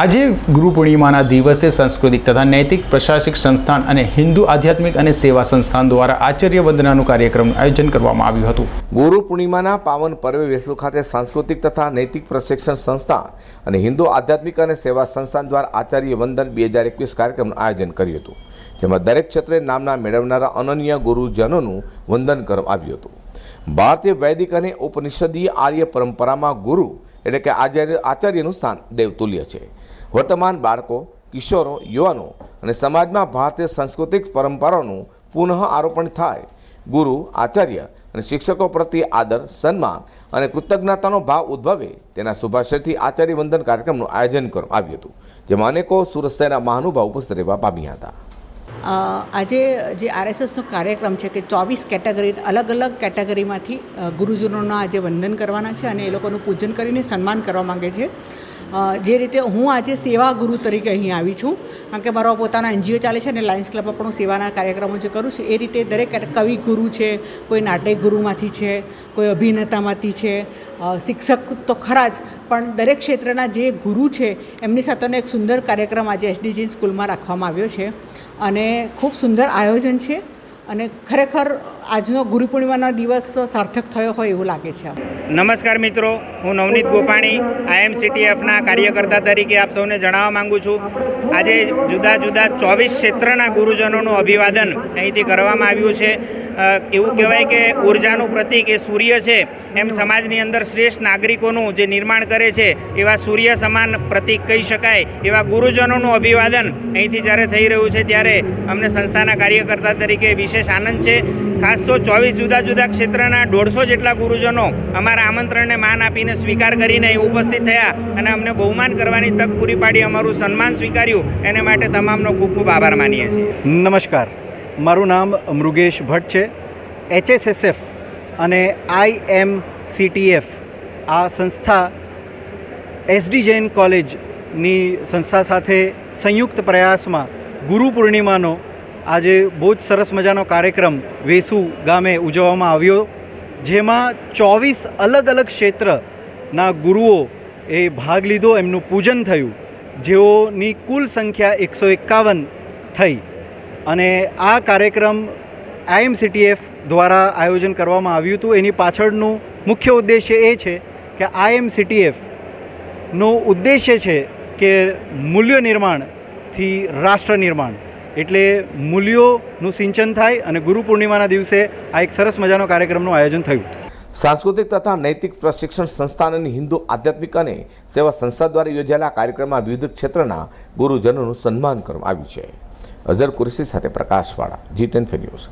આજે ગુરુ પૂર્ણિમાના દિવસે સાંસ્કૃતિક તથા નૈતિક પ્રશાસિક સંસ્થાન અને હિન્દુ આધ્યાત્મિક અને સેવા સંસ્થાન દ્વારા આચાર્ય વંદનાનું કાર્યક્રમનું આયોજન કરવામાં આવ્યું હતું. ગુરુ પૂર્ણિમાના પાવન પર્વે વેસુ ખાતે સાંસ્કૃતિક તથા નૈતિક પ્રશિક્ષણ સંસ્થાન અને હિન્દુ આધ્યાત્મિક અને સેવા સંસ્થાન દ્વારા આચાર્ય વંદન બે હજાર એકવીસ કાર્યક્રમનું આયોજન કર્યું હતું. જેમાં દરેક ક્ષેત્રે નામના મેળવનારા અનન્ય ગુરુજનોનું વંદન કરવામાં આવ્યું હતું. ભારતીય વૈદિક અને ઉપનિષદીય આર્ય પરંપરામાં ગુરુ એટલે કે આચાર્ય આચાર્યનું સ્થાન દેવતુલ્ય છે. વર્તમાન બાળકો, કિશોરો, યુવાનો અને સમાજમાં ભારતીય સાંસ્કૃતિક પરંપરાઓનું પુનઃ આરોપણ થાય. ગુરુ, આચાર્ય અને શિક્ષકો પ્રત્યે આદર, સન્માન અને કૃતજ્ઞતાનો ભાવ ઉદ્ભવે તેના શુભાશયથી આચાર્ય વંદન કાર્યક્રમનું આયોજન કરવામાં આવ્યું હતું. જેમાં અનેકો સુરત શહેરના મહાનુભાવ ઉપસ્થિત રહેવા પામ્યા હતા. આજે જે આરએસએસનો કાર્યક્રમ છે કે ચોવીસ કેટેગરી અલગ અલગ કેટેગરીમાંથી ગુરુજનોના આજે વંદન કરવાના છે અને એ લોકોનું પૂજન કરીને સન્માન કરવા માંગે છે. જે રીતે હું આજે સેવા ગુરુ તરીકે અહીં આવી છું, કારણ કે મારો પોતાનો એનજીઓ ચાલે છે અને લાયન્સ ક્લબમાં પણ હું સેવાના કાર્યક્રમો જે કરું છું, એ રીતે દરેક કવિ ગુરુ છે, કોઈ નાટક ગુરુમાંથી છે, કોઈ અભિનેતામાંથી છે શિક્ષક તો ખરા જ, પણ દરેક ક્ષેત્રના જે ગુરુ છે, એમની સાથેનો એક સુંદર કાર્યક્રમ આજે એસડીજી સ્કૂલમાં રાખવામાં આવ્યો છે. અને ખૂબ સુંદર આયોજન છે. અને ખરેખર આજનો ગુરુ પૂર્ણિમાનો દિવસ સાર્થક થયો હોય એવું લાગે છે. નમસ્કાર મિત્રો, હું નવનીત ગોપાણી આઈએમસીટીએફના કાર્યકર્તા તરીકે આપ સૌને જણાવવા માંગુ છું. આજે જુદા જુદા ચોવીસ ક્ષેત્રના ગુરુજનોનું અભિવાદન અહીંથી કરવામાં આવ્યું છે. એવું કહેવાય કે ઉર્જાનું પ્રતીક એ સૂર્ય છે. એમ સમાજની અંદર શ્રેષ્ઠ નાગરિકોનું જે નિર્માણ કરે છે, એવા સૂર્ય સમાન પ્રતીક કહી શકાય. એવા ગુરુજનોનું અભિવાદન અહીંથી જ્યારે થઈ રહ્યું છે, ત્યારે અમને સંસ્થાના કાર્યકર્તા તરીકે વિશેષ આનંદ છે. ખાસ તો ચોવીસ જુદા જુદા ક્ષેત્રના દોઢસો જેટલા ગુરુજનો અમારા આમંત્રણને માન આપીને સ્વીકાર કરીને ઉપસ્થિત થયા અને અમને બહુમાન કરવાની તક પૂરી પાડી, અમારું સન્માન સ્વીકાર્યું. એને માટે તમામનો ખૂબ ખૂબ આભાર માનીએ છીએ. નમસ્કાર. મારું નામ મૃગેશ ભટ્ટ છે. એચએસએસએફ અને આઈ એમ સીટીએફ આ સંસ્થા એસડી જૈન કોલેજની સંસ્થા સાથે સંયુક્ત પ્રયાસમાં ગુરુ પૂર્ણિમાનો આજે બહુ જ સરસ મજાનો કાર્યક્રમ વેસુ ગામે ઉજવવામાં આવ્યો. જેમાં ચોવીસ અલગ અલગ ક્ષેત્રના ગુરુઓ એ ભાગ લીધો. એમનું પૂજન થયું. જેઓની કુલ સંખ્યા એકસો એકાવન થઈ. અને આ કાર્યક્રમ આઈએમસીટીએફ દ્વારા આયોજન કરવામાં આવ્યું હતું. એની પાછળનું મુખ્ય ઉદ્દેશ્ય એ છે કે આઈએમસીટીએફનો ઉદ્દેશ્ય છે કે મૂલ્ય નિર્માણથી રાષ્ટ્ર નિર્માણ. એટલે મૂલ્યોનું સિંચન થાય અને ગુરુ પૂર્ણિમાના દિવસે આ એક સરસ મજાનો કાર્યક્રમનું આયોજન થયું. સાંસ્કૃતિક તથા નૈતિક પ્રશિક્ષણ સંસ્થાન હિન્દુ આધ્યાત્મિક અને સેવા સંસ્થા દ્વારા યોજાયેલા કાર્યક્રમમાં વિવિધ ક્ષેત્રના ગુરુજનોનું સન્માન કરવામાં આવ્યું છે. અઝર કુરશી સાથે પ્રકાશવાળા જી ટેન ન્યૂઝ.